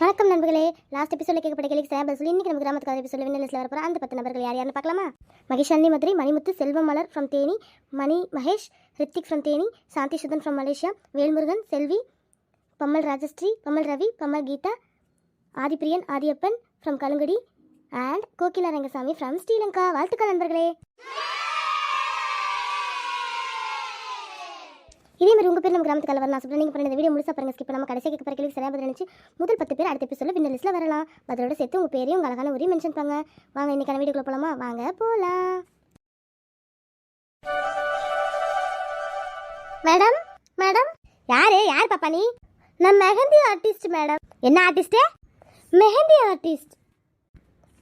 வணக்கம் நண்பர்களே. லாஸ்ட் எபிசோட கேட்கப்பட்ட கேள்வி சார் சொல்லி இன்னைக்கு நம்ம கிராமத்துக்கு அதை எபிசோட விண்ணலிஸ்ல வரப்போற அந்த பத்து நபர்கள் யார் யாருன்னு பார்க்கலாமா? Mahishanthi Madurai Manimuthu Selvam Malar from Theni Mani Mahesh Rithik from Theni Shanthi Sudhan from Malaysia Velmurugan Selvi Pammal Rajasree Pammal Ravi Pammal Geetha Adhipriyan Adhiyappan from Kalungudi and Gokila Rangasamy from Sri Lanka. வாழ்த்துக்கள் நண்பர்களே. இதே மாதிரி உங்கள் பேர் நம்ம கிராமத்துக்கு வரலாம் நான் சொல்கிறேன் நீங்கள் பண்ண இந்த வீடியோ முழுசா பாருங்க. ஸ்கிப் நம்ம கடைசியாக கேட்க கேள்வி சரியாக பதில் நினச்சி முதல் பத்து பேர் அடுத்த எபிசோட வின்னர் லிஸ்ட்டில் வரலாம். பதிலோட சேர்த்து உங்கள் பேரையும் உங்கள் அழகான ஊரையும் மென்ஷன் பண்ணுங்க. வாங்க இன்னைக்கான வீடியோக்குள்ள போகலாமா வாங்க போகலாம் மேடம் மேடம் யாரு? யார் பாப்பா நீ? நான் மெஹந்தி ஆர்டிஸ்ட் மேடம். என்ன ஆர்டிஸ்ட்டு மெஹந்தி ஆர்டிஸ்ட்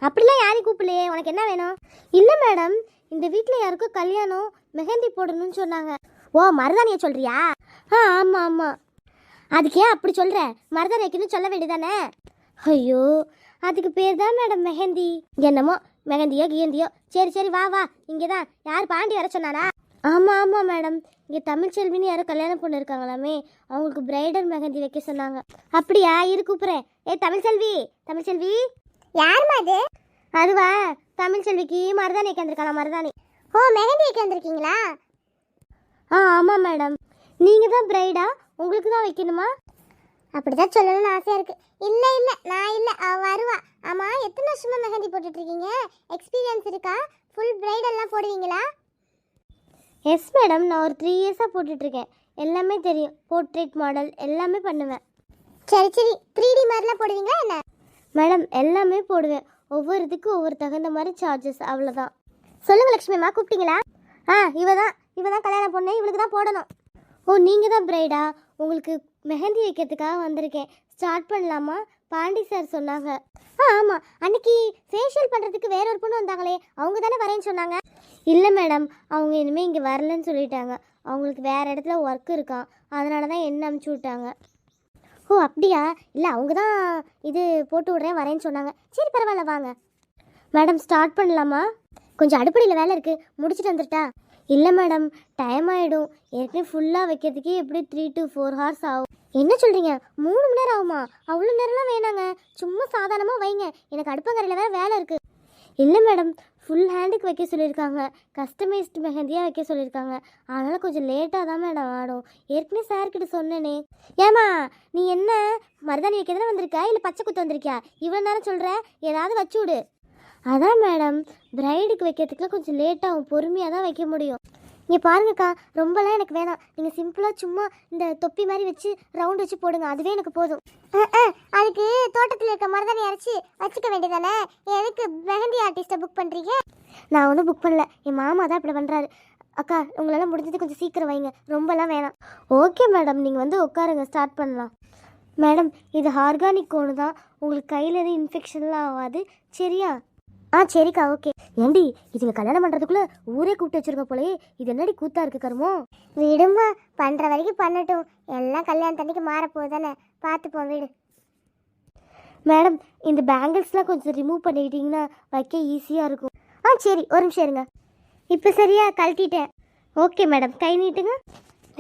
அப்படிலாம் யாரையும் கூப்பிடலையே. உனக்கு என்ன வேணும்? இல்லை மேடம். இந்த வீட்டில் யாருக்கும் கல்யாணம் மெஹந்தி போடணும்னு சொன்னாங்க. ஓ மருதானியை சொல்றியா? ஆ ஆமாம் ஆமாம் அதுக்கு ஏன் அப்படி சொல்கிற மருதாணி வைக்கணும்னு சொல்ல வேண்டியதானே? ஐயோ அதுக்கு பேர் தான் மேடம் மெஹந்தி. என்னமோ மெஹந்தியோ கியந்தியோ சரி சரி வா வா. இங்கே தான் யார் பாண்டி வர சொன்னானா? ஆமாம் ஆமாம் மேடம். இங்கே தமிழ்ச்செல்வின்னு யாரோ கல்யாணம் பொண்ணு இருக்காங்களாமே. அவங்களுக்கு பிரைடல் மெஹந்தி வைக்க சொன்னாங்க. அப்படியா? இரு கூப்பிட்றேன். ஏ தமிழ்செல்வி தமிழ்செல்வி யாருமா அது? அதுவா? தமிழ்செல்விக்கு மருதாணி வைக்க வந்திருக்கானா மருதாணி. ஓ மெஹந்தி வைக்க வந்திருக்கீங்களா? ஆ ஆமாம் மேடம் நீங்கள் தான் பிரைடா உங்களுக்கு தான் வைக்கணுமா? அப்படிதான் சொல்லணும்னு ஆசையாக இருக்குது இல்லை இல்லை நான் இல்லை. அவள் வருவா. ஆமாம் எத்தனை வருஷமாக மெஹந்தி போட்டுட்ருக்கீங்க எக்ஸ்பீரியன்ஸ் இருக்கா? ஃபுல் பிரைடெல்லாம் போடுவீங்களா? எஸ் மேடம் நான் ஒரு த்ரீ இயர்ஸாக போட்டுட்ருக்கேன் எல்லாமே தெரியும். போர்ட்ரேட் மாடல் எல்லாமே பண்ணுவேன். சரி சரி. த்ரீ டி மாதிரிலாம் போடுவீங்களா என்ன? மேடம் எல்லாமே போடுவேன். ஒவ்வொரு இதுக்கும் ஒவ்வொரு தகுந்த மாதிரி சார்ஜஸ் அவ்வளோதான் சொல்லுங்கள் லக்ஷ்மிம்மா கூப்பிட்டீங்களா? ஆ இவ தான் இவ தான் கல்யாணம் பொண்ணு இவளுக்கு தான் போடணும். ஓ நீங்கள் தான் பிரைடா உங்களுக்கு மெஹந்தி வைக்கிறதுக்காக வந்திருக்கேன். ஸ்டார்ட் பண்ணலாமா? பாண்டி சார் சொன்னாங்க. ஆ ஆமாம் அன்னைக்கு ஃபேஷியல் பண்ணுறதுக்கு வேற ஒரு பொண்ணு வந்தாங்களே அவங்க தானே வரேன்னு சொன்னாங்க. இல்லை மேடம் அவங்க இனிமேல் இங்கே வரலன்னு சொல்லிட்டாங்க. அவங்களுக்கு வேறு இடத்துல ஒர்க் இருக்கான் அதனால தான் என்ன அமுச்சு விட்டாங்க. ஓ அப்படியா? இல்லை அவங்க தான் இது போட்டு விட்றேன் வரேன்னு சொன்னாங்க. சரி பரவாயில்ல வாங்க. மேடம் ஸ்டார்ட் பண்ணலாமா? கொஞ்சம் அடுப்படியில் வேலை இருக்குது முடிச்சுட்டு வந்துட்டா? இல்லை மேடம் டைம் ஆகிடும் ஏற்கனவே ஃபுல்லாக வைக்கிறதுக்கே எப்படி த்ரீ டு ஃபோர் ஹவர்ஸ் ஆகும்? என்ன சொல்கிறீங்க மூணு மணி நேரம் ஆகுமா? அவ்வளோ நேரம்லாம் வேணாங்க. சும்மா சாதாரணமாக வைங்க. எனக்கு அடுப்பங்கரையில் வேறு வேலை இருக்குது இல்லை மேடம் ஃபுல் ஹேண்டுக்கு வைக்க சொல்லியிருக்காங்க. கஸ்டமைஸ்டு மெஹந்தியாக வைக்க சொல்லியிருக்காங்க. அதனால் கொஞ்சம் லேட்டாக தான் மேடம் ஆடும். ஏற்கனவே சார்கிட்ட சொன்னேனே. ஏமா நீ என்ன மருதாணி வைக்க தானே வந்திருக்கா இல்லை பச்சை குத்து வந்திருக்கியா? இவ்வளோ நேரம் சொல்கிற ஏதாவது வச்சு விடு. அதான் மேடம் பிரைடுக்கு வைக்கிறதுக்குலாம் கொஞ்சம் லேட்டாகும் பொறுமையாக தான் வைக்க முடியும். நீங்கள் பாருங்கக்கா ரொம்பலாம் எனக்கு வேணாம். நீங்கள் சிம்பிளாக சும்மா இந்த தொப்பி மாதிரி வச்சு ரவுண்ட் வச்சு போடுங்க. அதுவே எனக்கு போதும். அதுக்கு தோட்டத்தில் இருக்க மருதாணி அரைச்சி வச்சுக்க வேண்டியதானே எதுக்கு மெஹந்தி ஆர்டிஸ்ட்டை புக் பண்ணுறீங்க நான் ஒன்றும் புக் பண்ணல. என் மாமா தான் இப்படி பண்ணுறாரு அக்கா உங்களால் முடிஞ்சது கொஞ்சம் சீக்கிரம் வைங்க. ரொம்பலாம் வேணாம். ஓகே மேடம் நீங்கள் வந்து உட்காருங்க. ஸ்டார்ட் பண்ணலாம். மேடம் இது ஆர்கானிக் கோனு தான். உங்களுக்கு கையில் எதுவும் இன்ஃபெக்ஷன்லாம் ஆகாது. சரியா? ஆ சரிக்கா ஓகே. ஏண்டி இதுங்க கல்யாணம் பண்ணுறதுக்குள்ளே ஊரே கூப்பிட்டு வச்சிருக்க போலயே இது என்னடி கூத்தா இருக்கு கருமோ? விடுமா பண்ணுற வரைக்கும் பண்ணட்டும். எல்லாம் கல்யாணத்தன்னைக்கு மாறப்போகுது தானே பார்த்துப்போம் வீடு. மேடம் இந்த பேங்கிள்ஸ்லாம் கொஞ்சம் ரிமூவ் பண்ணிக்கிட்டிங்கன்னா வைக்க ஈஸியாக இருக்கும். ஆ சரி ஒரு நிமிஷம் இருங்க. இப்போ சரியா கழட்டிட்டேன். Okay madam. கை நீட்டுங்க.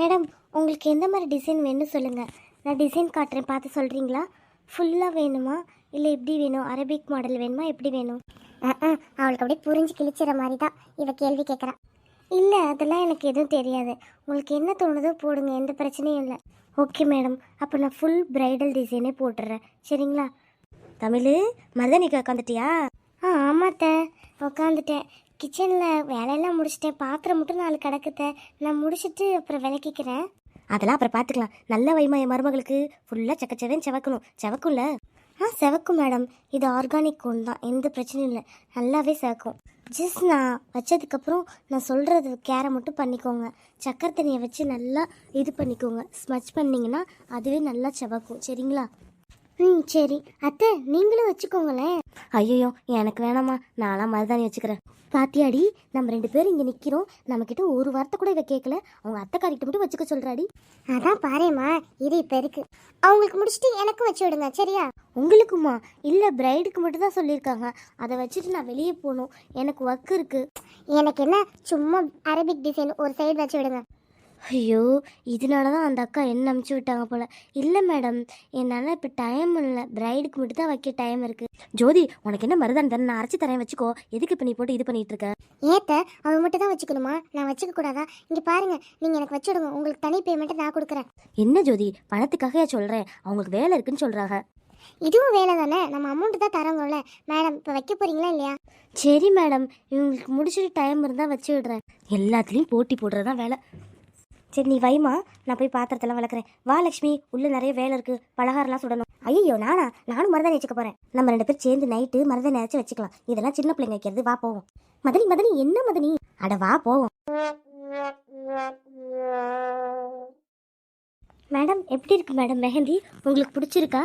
மேடம் உங்களுக்கு எந்த மாதிரி டிசைன் வேணும்னு சொல்லுங்கள் நான் டிசைன் காட்டுறேன் பார்த்து சொல்கிறீங்களா ஃபுல்லாக வேணுமா? இல்லை எப்படி வேணும். அரபிக் மாடல் வேணுமா? எப்படி வேணும்? அவளுக்கு அப்படியே புரிஞ்சு கிழிச்சிற மாதிரி தான் இவ கேள்வி கேட்குறா இல்லை அதெல்லாம் எனக்கு எதுவும் தெரியாது. உங்களுக்கு என்ன தோணுதோ போடுங்க எந்த பிரச்சனையும் இல்லை. ஓகே மேடம் அப்போ நான் ஃபுல் பிரைடல் டிசைனே போட்டுடுறேன் சரிங்களா? தமிழ் மருதனிக்கு உட்காந்துட்டியா ஆ ஆமாத்த. உட்காந்துட்டேன் கிச்சனில் வேலையெல்லாம் முடிச்சிட்டேன். பாத்திரம் மட்டும் நாலு கிடக்குத்த. நான் முடிச்சிட்டு அப்புறம் விளக்கிக்கிறேன். அதெல்லாம் அப்புறம் பார்த்துக்கலாம் நல்ல வைமா என் மருமகளுக்கு. ஃபுல்லாக செக்கச்சவன் செவக்கணும். செவக்கும்ல. ஆ செவக்கும் மேடம். இது ஆர்கானிக் கோன் தான். எந்த பிரச்சனையும் இல்லை. நல்லாவே செவக்கும். ஜஸ்ட் நான் வச்சதுக்கப்புறம் நான் சொல்கிறது கேரை மட்டும் பண்ணிக்கோங்க. சக்கரை தண்ணியை வச்சு நல்லா இது பண்ணிக்கோங்க. ஸ்மச் பண்ணிங்கன்னா அதுவே நல்லா செவக்கும். சரிங்களா? ம் சரி. அத்தை நீங்களும் வச்சுக்கோங்களேன். ஐயோ எனக்கு வேணாம்மா. நான்லாம் மருதாணி வச்சுக்கிறேன். பாத்தியாடி நம்ம ரெண்டு பேரும் இங்கே நிற்கிறோம் நம்மக்கிட்ட ஒரு வார்த்தை கூட இவ கேட்கல அவங்க அத்தைக்காரிக்கிட்ட மட்டும் வச்சுக்க சொல்கிறாடி அதான் பாருமா இது இப்போ இருக்கு. அவங்களுக்கு முடிச்சுட்டு எனக்கும் வச்சு விடுங்க சரியா? உங்களுக்குமா? இல்லை பிரைடுக்கு மட்டும் தான் சொல்லியிருக்காங்க. அதை வச்சுட்டு நான் வெளியே போகணும். எனக்கு ஒர்க் இருக்கு. எனக்கு என்ன? சும்மா அரபிக் டிசைன் ஒரு சைடு வச்சு விடுங்க. ஐயோ இதனால தான் அந்த அக்கா என்ன அமுச்சு விட்டாங்க போல. இல்லை மேடம் என்னால் இப்போ டைம் இல்லை. பிரைடுக்கு மட்டும் தான் வைக்க டைம் இருக்குது ஜோதி உனக்கு என்ன மருதாணி தானே நான் அரைச்சி தரேன் வச்சுக்கோ. எதுக்கு இப்போ நீ போட்டு இது பண்ணிட்டு இருக்க? ஏத்த அவன் மட்டும் தான் வச்சுக்கணுமா? நான் வச்சுக்க கூடாதா? இங்க பாருங்க நீங்க எனக்கு வச்சு விடுங்க. உங்களுக்கு தனி பேமெண்ட் நான் கொடுக்குறேன். என்ன ஜோதி? பணத்துக்காக சொல்கிறேன் அவங்களுக்கு வேலை இருக்குன்னு சொல்கிறாங்க இதுவும் வேலை தானே? நம்ம அமௌண்ட் தான் தரோங்கல்ல மேடம் இப்போ வைக்க போறீங்களா இல்லையா? சரி மேடம் இவங்களுக்கு முடிச்சுட்டு டைம் இருந்தால் வச்சு விடுறேன். எல்லாத்துலேயும் போட்டி போடுறது தான் வேலை. சரி நீ வைமா நான் போய் பாத்திரத்தெல்லாம் விளக்குறேன். வா லக்ஷ்மி உள்ள நிறைய வேலை இருக்கு. பலகாரம்லாம் சுடணும். ஐயோ நானா? நானும் மருதாணி வச்சுக்க போறேன். நம்ம ரெண்டு பேரும் சேர்ந்து நைட்டு மருதாணி அரைச்சு வச்சுக்கலாம். இதெல்லாம் சின்ன பிள்ளைங்க வைக்கிறது. வா போவோம். மதனி மதனி என்ன மதனி? அட வா போவோம். மேடம் எப்படி இருக்கு மேடம்? மெஹந்தி உங்களுக்கு பிடிச்சிருக்கா?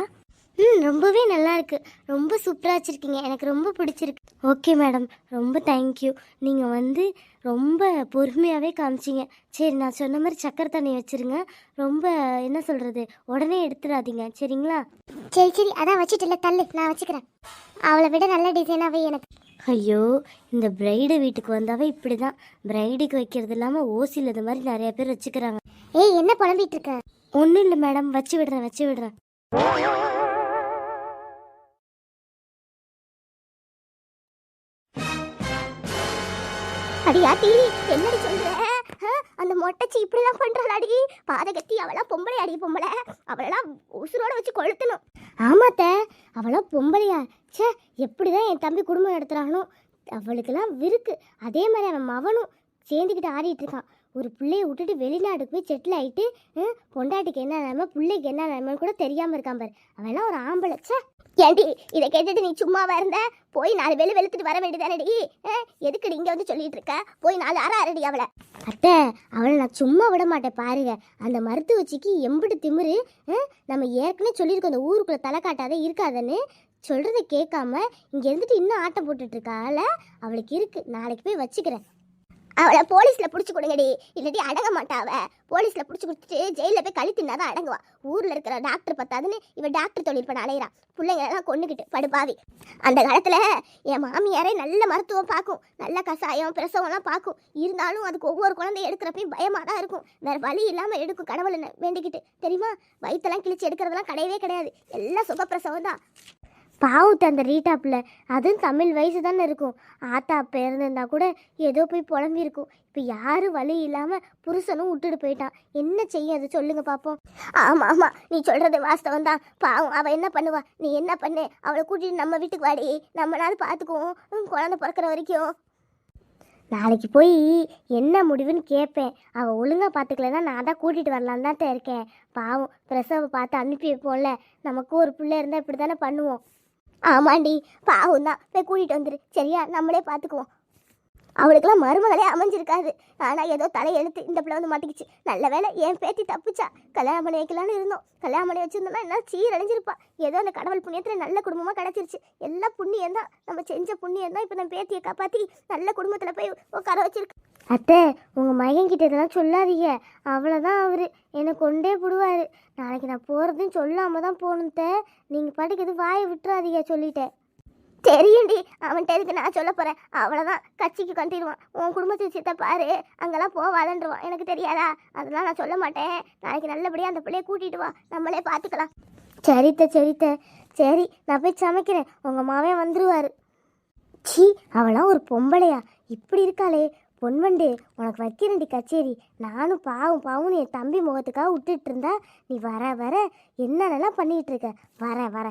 ம் ரொம்பவே நல்லா இருக்கு ரொம்ப சூப்பராக வச்சுருக்கீங்க. எனக்கு ரொம்ப பிடிச்சிருக்கு. Okay madam. ரொம்ப தேங்க்யூ நீங்கள் வந்து ரொம்ப பொறுமையாகவே காமிச்சிங்க. சரி நான் சொன்ன மாதிரி சக்கரை தண்ணி வச்சுருங்க. ரொம்ப என்ன சொல்கிறது உடனே எடுத்துடாதீங்க. சரிங்களா? சரி சரி. அதான் வச்சுட்டு தள்ளு. நான் வச்சுக்கிறேன். அவளை விட நல்ல டிசைனாவே எனக்கு. ஐயோ இந்த பிரைடு வீட்டுக்கு வந்தாவே இப்படி தான் பிரைடுக்கு வைக்கிறது இல்லாமல் ஓசியில் இது மாதிரி நிறைய பேர் வச்சுக்கிறாங்க. ஏய் என்ன புலம்பிட்டு இருக்க? ஒன்றும் இல்லை மேடம். வச்சு விடுறேன் வச்சு விடுறேன். அடியா தீரி என்னடி சொல்ற? அந்த மொட்டைச்சி இப்படிலாம் பண்றாளாடி. பாதகத்தி அவளா பொம்பளை அடி பொம்பளை. அவளெல்லாம் உசுரோட வச்சு கொளுத்தணும். ஆமாத்த அவளாம் பொம்பளையா. ச்சே எப்படிதான் என் தம்பி குடும்பம் நடத்துறானோ. அவளுக்கெல்லாம் விருக்கு. அதே மாதிரி அவன் மவனும் சேர்ந்துக்கிட்டு ஆடிட்டு இருக்கான். ஒரு பிள்ளைய விட்டுட்டு வெளிநாட்டுக்கு போய் செட்டில் ஆகிட்டு பொண்டாட்டிக்கு என்ன நிலைமை பிள்ளைக்கு என்ன நிலைமைன்னு கூட தெரியாமல் இருக்கான் பாரு. அவெல்லாம் ஒரு ஆம்பளை. ச்சே. ஏண்டி இதை கேட்டுட்டு நீ சும்மாவா இருந்த? போய் நாலு வெளி வெளுத்துட்டு வர வேண்டியதானடி? எதுக்குடி இங்கே வந்து சொல்லிட்டு இருக்க? போய் நாலு அற அரடி அவளை. அத்தை அவளை நான் சும்மா விட மாட்டேன் பாருங்க. அந்த மருத்துவச்சிக்கு எம்பிட்டு திமிரு நம்ம ஏற்கனவே சொல்லியிருக்கோம் அந்த ஊருக்குள்ளே தலை காட்டாத இருக்காதன்னு சொல்கிறத கேட்காம இங்கே இருந்துட்டு இன்னும் ஆட்டம் போட்டுட்டு அவளுக்கு இருக்குது நாளைக்கு போய் வச்சுக்கிறேன். அவளை போலீஸ்ல புடிச்சு கொடுங்கடி. இல்லாட்டி அடங்க மாட்டா போலீஸ்ல புடிச்சு கொடுத்துட்டு ஜெயில போய் கழி தின்னாதான் அடங்குவா. ஊர்ல இருக்கிற டாக்டர் பத்தாதுன்னு இவ டாக்டர் தொழில் பண்ண அலையிறா. பிள்ளைங்க எல்லாம் படுபாவி. அந்த காலத்துல என் மாமியாரே நல்ல மருத்துவம் பார்க்கும். நல்ல கசாயம் பிரசவம்லாம் பார்க்கும். இருந்தாலும் அதுக்கு ஒவ்வொரு குழந்தை எடுக்கிறப்பையும் பயமா தான் இருக்கும். வேற வழி இல்லாம எடுக்கும் கடவுளை வேண்டிக்கிட்டு. தெரியுமா? வயிற்றெல்லாம் கிழிச்சு எடுக்கிறதெல்லாம் கிடையவே கிடையாது. எல்லாம் சுகப்பிரசவம் தான். பாவத்து அந்த ரீட்டா பிள்ளை அதுவும் தமிழ் வயசு தானே இருக்கும். ஆத்தா பிறந்திருந்தா கூட ஏதோ போய் புலம்பியிருக்கும். இப்போ யாரும் வழி இல்லாமல் புருஷனும் விட்டுட்டு போயிட்டான். என்ன செய்யும் அது சொல்லுங்க பார்ப்போம் ஆமாம் ஆமாம் நீ சொல்கிறது வாஸ்தவம் தான். பாவம் அவள் என்ன பண்ணுவா? நீ என்ன பண்ணு? அவளை கூட்டிகிட்டு நம்ம வீட்டுக்கு வாடி. நம்மளால பார்த்துக்குவோம் உம், குழந்தை பிறக்கிற வரைக்கும். நாளைக்கு போய் என்ன முடிவுன்னு கேட்பேன் அவள் ஒழுங்காக பார்த்துக்கலன்னா நான் தான் கூட்டிகிட்டு வரலான்னு தான் இருக்கேன். பாவம் பிரசவை பார்த்து அனுப்பி வைப்போம்ல. நமக்கு ஒரு பிள்ளை இருந்தால் இப்படி தானே பண்ணுவோம். ஆமாண்டி பாவம் தான் போய் கூட்டிட்டு வந்துரு. சரியா? நம்மளே பாத்துக்குவோம். அவளுக்கெல்லாம் மருமகளே அமைஞ்சிருக்காது. ஆனால் ஏதோ தலையெழுத்து இந்த பிள்ளை வந்து மாட்டிக்கிச்சு. நல்ல வேளை என் பேத்தி தப்பிச்சா. கல்யாணம் பண்ணி வைக்கலான்னு இருந்தோம். கல்யாணம் பண்ணி வச்சிருந்தோம்னா என்ன சீரழிஞ்சிருப்பா. ஏதோ அந்த கடவுள் புண்ணியத்தில் நல்ல குடும்பமாக கிடச்சிருச்சு. எல்லாம் புண்ணியம் தான். நம்ம செஞ்ச புண்ணியம் தான் இப்போ நம்ம பேத்தியை காப்பாற்றி நல்ல குடும்பத்தில் போய் உட்கார வச்சிருக்கு. அத்தை உங்கள் மகன்கிட்ட இதெல்லாம் சொல்லாதீங்க. அவ்வளோதான் அவர். என்னை கொண்டே விடுவார் நாளைக்கு நான் போகிறதுன்னு சொல்லாமல் தான் போகணுத்த நீங்கள் பாட்டுக்கு எதுவும் வாயை விட்டுறாதீங்க சொல்லிட்டேன். தெரியும்டி. அவன்கிட்ட எதுக்கு நான் சொல்ல போகிறேன் அவ்வளோதான் கட்சிக்கு கண்டிடுவான் உன் குடும்பத்து சித்த பாரு. அங்கெல்லாம் போவாதன்றுவான். எனக்கு தெரியாதா? அதெல்லாம் நான் சொல்ல மாட்டேன். நாளைக்கு நல்லபடியாக அந்த பிள்ளைய கூட்டிகிட்டு வா. நம்மளே பார்த்துக்கலாம் சரித்த சரித்த. சரி நான் போய் சமைக்கிறேன். உங்கள் மாவன் வந்துடுவார் சி அவளாம் ஒரு பொம்பளையா. இப்படி இருக்காளே. பொன்வண்டு உனக்கு வைக்கிறேன்டி கச்சேரி. நானும் பாவம் பாவம்னு என் தம்பி முகத்துக்காக விட்டுட்டு இருந்தா நீ வர வர என்னென்னலாம் பண்ணிட்டு இருக்க வரேன் வர.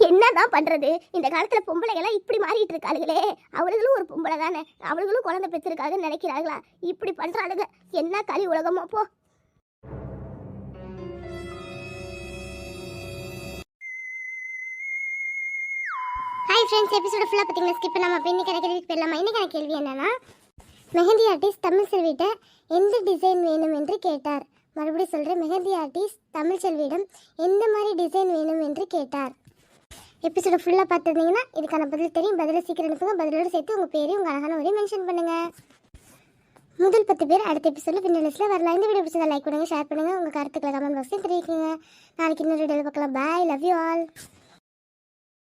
என்னதான் பண்றது? இந்த காலத்துல பொம்பளைகள்லாம் எல்லாம் இப்படி மாறிட்டு இருக்காளுகளே அவளுகளும் ஒரு பொம்பளை தானே. அவளுகளும் குழந்தை பெற்றிருக்காங்கன்னு நினைக்கிறாங்களா இப்படி பண்றாளுங்க என்ன களி உலகமோ போ. ஹாய் ஃப்ரெண்ட்ஸ் எபிசோட ஃபுல்லாக பார்த்தீங்கன்னா ஸ்கிப் பண்ணாமல் அப்போ இன்னைக்கு எனக்கு கேள்விக்கு போயிடலாமா? இன்னைக்கான கேள்வி என்னன்னா மெஹந்தி ஆர்டிஸ்ட் தமிழ் செல்விட்ட எந்த டிசைன் வேணும் என்று கேட்டார். மறுபடியும் சொல்கிறேன் மெஹந்தி ஆர்டிஸ்ட் தமிழ் செல்வியிடம் எந்த மாதிரி டிசைன் வேணும் என்று கேட்டார். எபிசோட ஃபுல்லாக பார்த்துருந்தீங்கன்னா இதுக்கான பதில் தெரியும். பதிலை சீக்கிரம் அனுப்புங்க பதிலோடு சேர்த்து உங்கள் பேரையும் உங்கள் அழகான ஒரே மென்ஷன் பண்ணுங்கள் முதல் பத்து பேர் அடுத்த எபிசோடில் பின்னலிஸ்ட்டில் வரலாம். இந்த வீடியோ பிடிச்சதை லைக் பண்ணுங்கள் ஷேர் பண்ணுங்கள் உங்கள் கருத்துக்களை கமெண்ட் பாக்ஸையும் தெரிவிக்குங்க. நாளைக்கு இன்னொரு வீடியோவில் பார்க்கலாம். Bye love you all